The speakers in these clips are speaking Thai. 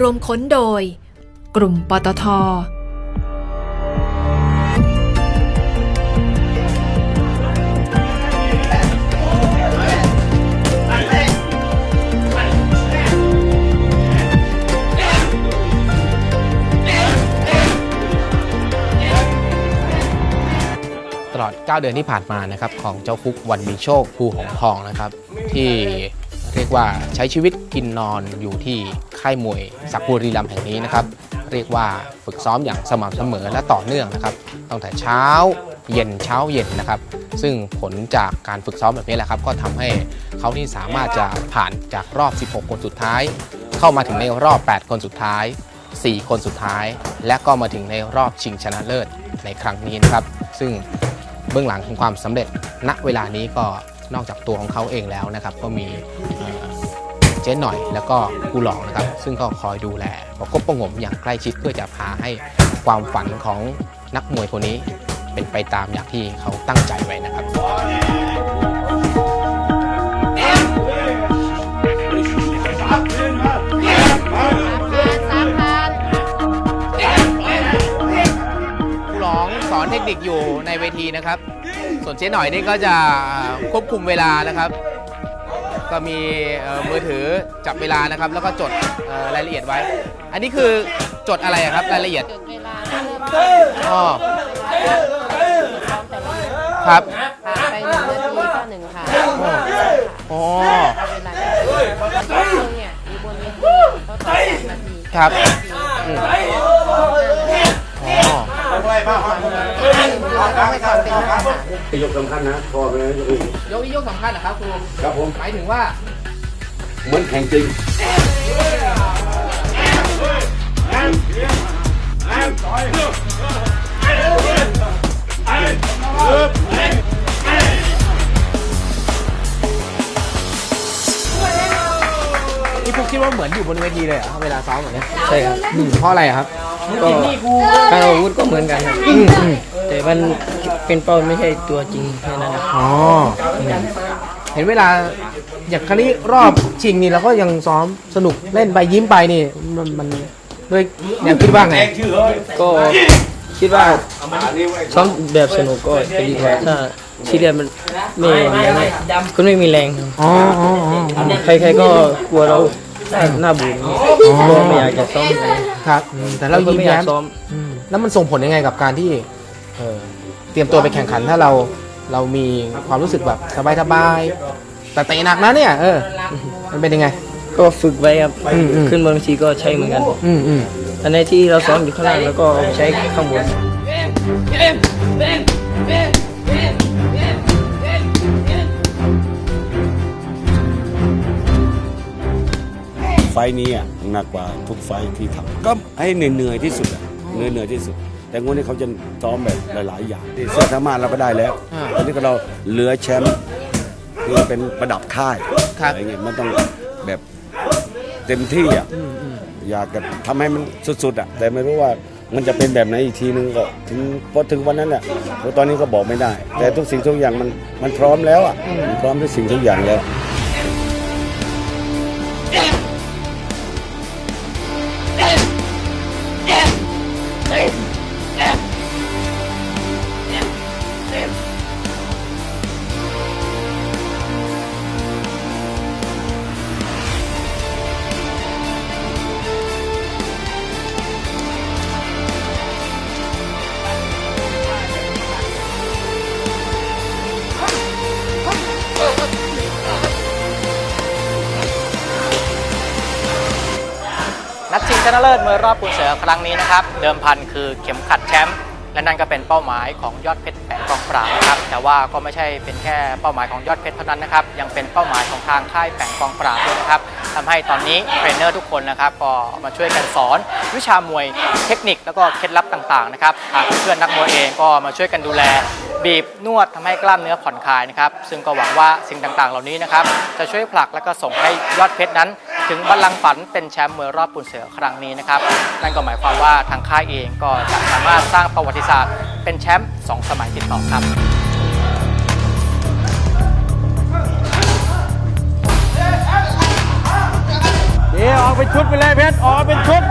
รวมค้นโดย กลุ่มปตทตลอด 9 เดือนที่ผ่านมานะครับของเจ้าฟุกวันมีโชคภูหงทองนะครับ ที่ เรียกว่าใช้ชีวิตกินนอนอยู่ที่ค่ายมวยสักบุรีรัมย์แห่งนี้นะครับเรียกว่าฝึกซ้อมอย่างสม่ำเสมอและต่อเนื่องนะครับตั้งแต่เช้าเย็นเช้าเย็นนะครับ ซึ่งผลจากการฝึกซ้อมแบบนี้แหละครับ ก็ทำให้เขาที่สามารถจะผ่านจากรอบ 16 คนสุดท้าย เข้ามาถึงในรอบ 8 คนสุดท้าย 4 คนสุดท้าย และก็มาถึงในรอบชิงชนะเลิศในครั้งนี้นะครับ ซึ่งเบื้องหลังของความสำเร็จณเวลานี้ก็ นอกจากตัวของเขาเองแล้วนะครับ ก็มีเจ๊หน่อยแล้วก็กูหลองนะครับ ซึ่งก็คอยดูแลประกบประงมอย่างใกล้ชิดเพื่อจะพาให้ความฝันของนักมวยคนนี้เป็นไปตามอย่างที่เขาตั้งใจไว้นะครับครูหลองสอนเทคนิคอยู่ในเวทีนะครับ ส่วนเจ๊หน่อยนี่ก็จะควบคุมเวลานะครับ ก็มีมือถือจับเวลานะครับ แล้วก็จดรายละเอียดไว้ อันนี้คือจดอะไรครับรายละเอียดจดเวลาอ๋อครับผ่านไปหนึ่งนาทีก็หนึ่งค่ะอ๋อเวลาเราเนี่ยอยู่บนเวทีเขาต่อแปดนาทีครับ นาทีอ๋อต้องให้ความเป็นมาตรฐานยกสำคัญนะพอไปแล้วยกอีกยกนี้ยกสำคัญนะครับครูครับผมหมายถึงว่า เหมือนแข่งจริงนี่พวกคิดว่าเหมือนอยู่บนเวทีเลยเหรอเวลาซ้อมแบบนี้ใช่ครับอืมเพราะอะไรอะครับ ก็การอาวุธก็เหมือนกันครับอืมอืมแต่มันเป็นเป้าไม่ใช่ตัวจริงแค่นั้นครับอ๋อเห็นเวลาอย่างครั้งนี้รอบชิงนี่เราก็ยังซ้อมสนุกเล่นไปยิ้มไปนี่มันมันด้วยแนวคิดว่าไงก็คิดว่าซ้อมแบบสนุกก็จะดีกว่าถ้าซีเรียสมันไม่ไม่คุณไม่มีแรงครับอ๋ออ๋ออ๋อใครๆก็กลัวเรา หน้าบูดก็ไม่อยากจะซ้อมเลยครับอืมแต่เราก็ยิ้มไม่อยาแย้กมซ้อม อืมแล้วมันส่งผลยังไงกับการที่เออเตรียมตัวไปแข่งขันถ้าเราเรามีความรู้สึกแบบสบายๆแต่เตะหนักนะเนี่ย เออ มันเป็นยังไง ก็ฝึกไว้ครับ อืมอืม ขึ้นบนเวทีก็ใช้เหมือนกัน อืมอืมอันไหนที่เราซ้อมอยู่ข้างล่างแล้วก็เอาไปใช้ข้างบนไฟ ล์นี้อะหนักกว่าทุกไฟล์ที่ทำก็ให้เหนื่อยๆที่สุดอะเหนื่อยๆที่สุด แต่งวดนี้เขาจะซ้อมแบบหลาย ๆ อย่างที่เสื้อธรรมาเราก็ได้แล้วอ่าตอนนี้ก็เราเหลือแชมป์คือเป็นประดับค่ายครับอะไรเงี้ยมันต้องแบบเต็มที่อะอืมอืมอยากจะทำให้มันสุดๆอะแต่ไม่รู้ว่ามันจะเป็นแบบไหนอีกทีนึงก็ถึงพอถึงวันนั้นแหละตอนนี้ก็บอกไม่ได้ แต่ทุกสิ่งทุกอย่างมันมันพร้อมแล้วอะมันพร้อมทุกสิ่งทุกอย่างแล้ว ชนะเลิศมวยรอบปูนเสือครั้งนี้นะครับ เดิมพันคือเข็มขัดแชมป์และนั่นก็เป็นเป้าหมายของยอดเพชรแปะกองปราบนะครับ แต่ว่าก็ไม่ใช่เป็นแค่เป้าหมายของยอดเพชรเท่านั้นนะครับ ยังเป็นเป้าหมายของทางค่ายแปะกองปราบด้วยนะครับทำให้ตอนนี้เทรนเนอร์ทุกคนนะครับก็มาช่วยกันสอน วิชามวยเทคนิคแล้วก็เคล็ดลับต่างๆนะครับทางเพื่อนนักมวยเองก็มาช่วยกันดูแล บีบนวดทำให้กล้ามเนื้อผ่อนคลายนะครับ ซึ่งก็หวังว่าสิ่งต่างๆ เหล่านี้นะครับจะช่วยผลักและก็ส่งให้ยอดเพชรนั้น ถึงบัลลังก์ฝันเป็นแชมป์มวยรอบปุ่นเสือครั้งนี้นะครับ นั่นก็หมายความว่าทางค่ายเองก็จะสามารถสร้างประวัติศาสตร์เป็นแชมป์สองสมัยติดต่อครับเดี๋ยวอกเป็นชุดไปเลยเพชรออกเป็นชุด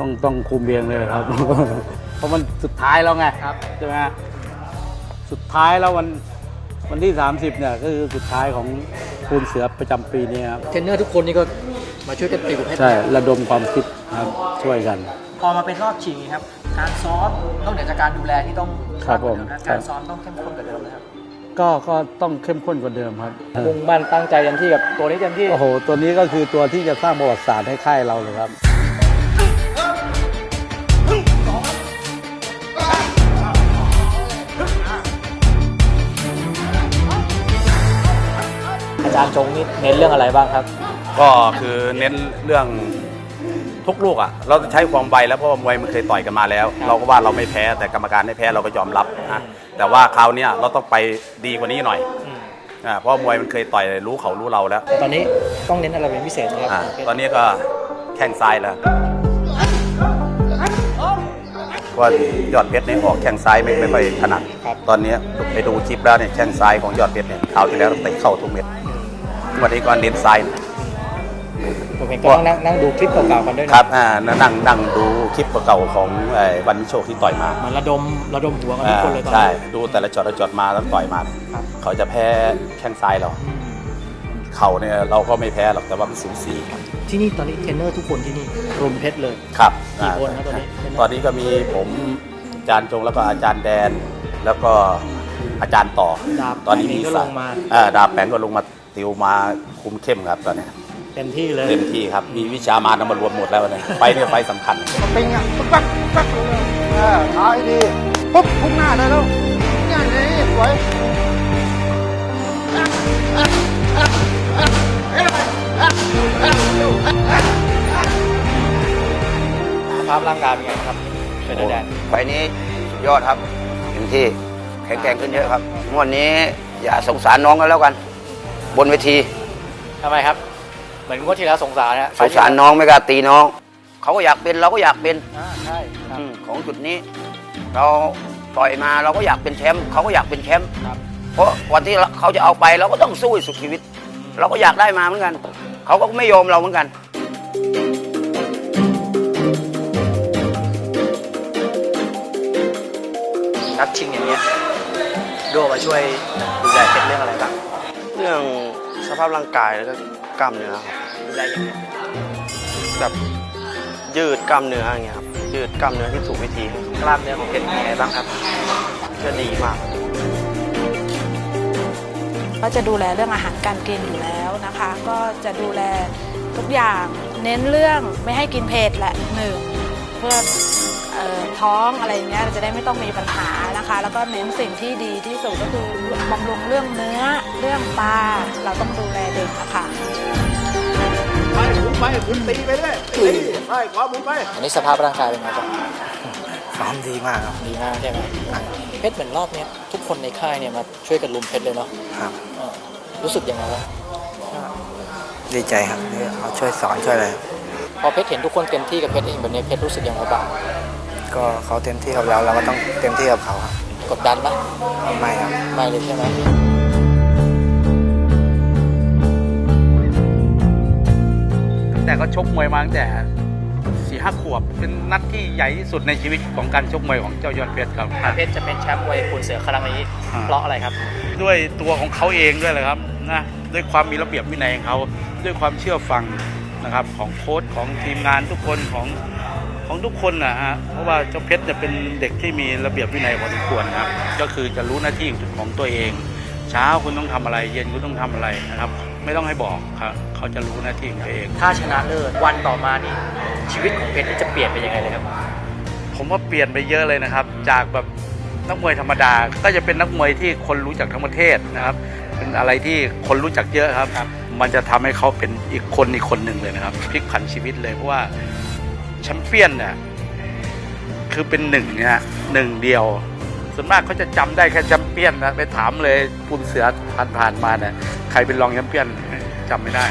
ต้องต้องคุมเองเลยเหรอครับ เพราะมันสุดท้ายแล้วไงครับใช่ไหมฮะสุดท้ายแล้ววันวันที่ 30เนี่ยก็คือสุดท้ายของคูณเสือประจำปีนี้ครับเทรนเนอร์ทุกคนนี่ก็มาช่วยกันติวให้ใช่ระดมความคิดครับช่วยกัน พอมาเป็นรอบชิงครับ การซ้อมนอกเหนือจากการดูแลที่ต้องครับผมากกว่าเดินะการซ้อมต้องเข้มข้นกว่าเดิมนะครับก็ก็ต้องเข้มข้นกว่าเดิมครับมุ่งมั่นตั้งใจเต็มที่กับตัวนี้เต็มที่โอ้โหตัวนี้ก็คือตัวที่จะสร้างประวัติศาสตร์ให้ค่ายเราเลยครับาจารย์จงนี่เน้นเรื่องอะไรบ้างครับ ก็คือเน้นเรื่องทุกลูกอะ เราจะใช้ความไวแล้วเพราะว่ามวยมันเคยต่อยกันมาแล้ว เราก็ว่าเราไม่แพ้แต่กรรมการให้แพ้เราก็ยอมรับนะแต่ว่าคราวเนี้ยเราต้องไปดีกว่านี้หน่อยอ่าเพราะมวยมันเคยต่อยรู้เขารู้เราแล้วตอนนี้ต้องเน้นอะไรเป็นพิเศษนะครับอ่าตอนนี้ก็แข้งซ้ายแล้วเพราะว่ายอดเพชรเนี่ยออกแข้งซ้ายไม่ไม่ค่อยถนัดตอนนี้ไปดูคลิปแล้วเนี่ยแข้งซ้ายของยอดเพชรเนี่ยคราวที่แล้วเตะเข้าทุกเม็ด วันนี้ก็เน้นซ้ายผมเห็นก็ต้องนั่งนั่งดูคลิปเก่าๆกันด้วยคนะรับ อ่านั่งนั่งดูคลิปเก่าๆของไอ้วันมิโชคที่ต่อยมามันระดมระดมหัวกันทุกคนเลยตอนใช่ นี้ดูแต่ละจอดละจอดมาแล้วต่อยมา ครับเขาจะแพ้แข้งซ้ายเราเข่าเนี่ยเราก็ไม่แพ้หรอก แต่ว่ามันสูสีที่นี่ตอนนี้เทรนเนอร์ทุกคนที่นี่รวมเพชรเลย ครับกี่อ่าคนครับตอนนี้ตอนนี้ก็มีผมอาจารย์จงแล้วก็อาจารย์แดน แล้วก็อาจารย์ต่อ ดาบตอนนี้แปงมีก็ลสามงมาอ่าดาบแปงก็ลงมา ติวมาคุมเข้มครับตอนนี้เต็มที่เลย เต็มที่ครับ มีวิชามานำมารวมหมดแล้วเนี่ยไฟเนี่ยไฟสำคัญปิงอะปึ๊กปักปักเลยเออขาให้ดีปุ๊บพุ่งหน้าได้แล้วเนี่ยนี่สวยสภาพร่างกายเป็นไงครับเป็นแดนไฟล์นี้สุดยอดครับเต็มที่แข็งแกร่งขึ้นเยอะครับงวดนี้อย่าสงสารน้องกันแล้วกัน บนเวที ทำไมครับ เหมือนงวดที่แล้วสงสารนะสงสารน้องไม่กล้าตีน้อง เขาก็อยากเป็นเราก็อยากเป็นอ่าใช่ครับ อืมของจุดนี้ เราต่อยมาเราก็อยากเป็นแชมป์เขาก็อยากเป็นแชมป์ครับ เพราะวันที่เขาจะเอาไปเราก็ต้องสู้ให้สุดชีวิต เราก็อยากได้มาเหมือนกัน เขาก็ไม่ยอมเราเหมือนกัน นัดชิงอย่างเงี้ยโดมาช่วยดูแลเป็นเรื่องอะไรบ้างเรื่องสภาพร่างกายแล้วก็กล้ามเนื้อครับดูแลยังไงแบบยืดกล้ามเนื้ออย่างเงี้ยครับยืดกล้ามเนื้อที่ถูกวิธีกล้ามเนื้อของเพชรเป็นยังไงบ้างครับจะดีมากก็จะดูแลเรื่องอาหารการกินอยู่แล้วนะคะ ก็จะดูแลทุกอย่างเน้นเรื่องไม่ให้กินเผ็ดแหละหนึ่งเพื่อเอ่อท้องอะไรเงี้ยเราจะได้ไม่ต้องมีปัญหานะคะ แล้วก็เน้นสิ่งที่ดีที่สุดก็คือบำรุงเรื่องเนื้อ เรื่องปลาเราต้องดูแลเด็กอะค่ะ ไปหมุนไปหมุนตีไปเรื่อยตีไปขวาหมุนไปอันนี้สภาพร่างกายเป็นไงบ้างซ้อมดีมากครับ ดีมากใช่ไหมเพชรเหมือนรอบเนี้ยทุกคนในค่ายเนี่ยมาช่วยกันลุมเพชรเลยเนาะครับเออรู้สึกยังไงบ้างดีใจครับที่เขาช่วยสอนช่วยอะไรพอเพชรเห็นทุกคนเต็มที่กับเพชรเองแบบนี้เพชรรู้สึกยังไงบ้างก็เขาเต็มที่กับเราเราก็ต้องเต็มที่กับเขาครับกดดันไหมไม่ครับ ไม่เลยใช่ไหม ตั้งแต่ก็ชกมวยมาตั้งแต่สี่ห้าขวบ เป็นนัดที่ใหญ่ที่สุดในชีวิตของการชกมวยของเจ้ายอดเพชรครับเพชรจะเป็นแชมป์มวยคุณเสือครั้งนี้อ่า เพราะอะไรครับ ด้วยตัวของเขาเองด้วยเลยครับนะด้วยความมีระเบียบวินัยของเขาด้วยความเชื่อฟังนะครับของโค้ชของทีมงานทุกคนของของทุกคนนะฮะเพราะว่าเจ้าเพชรจะเป็นเด็กที่มีระเบียบวินัยพอสมควรนะครับ ก็คือจะรู้หน้าที่ของตัวเอง เช้าคุณต้องทำอะไร เย็นคุณต้องทำอะไรนะครับ ไม่ต้องให้บอกครับเขาจะรู้หน้าที่ของตัวเอง ถ้าชนะเลิศวันต่อมานี่ชีวิตของเพชรนี่จะเปลี่ยนไปยังไงเลยครับ ผมว่าเปลี่ยนไปเยอะเลยนะครับ จากแบบนักมวยธรรมดา ก็จะเป็นนักมวยที่คนรู้จักทั้งประเทศนะครับ เป็นอะไรที่คนรู้จักเยอะครับ มันจะทำให้เขาเป็นอีกคนอีกคนหนึ่งเลยนะครับพลิกผันชีวิตเลยเพราะว่าแชมเปี้ยนเนี่ยคือเป็นหนึ่งเนี่ยหนึ่งเดียวส่วนมากเขาจะจำได้แค่แชมเปี้ยนนะไปถามเลยปุนเสือผ่านๆมาเนี่ย ใครเป็นรองแชมเปี้ยนจำไม่ได้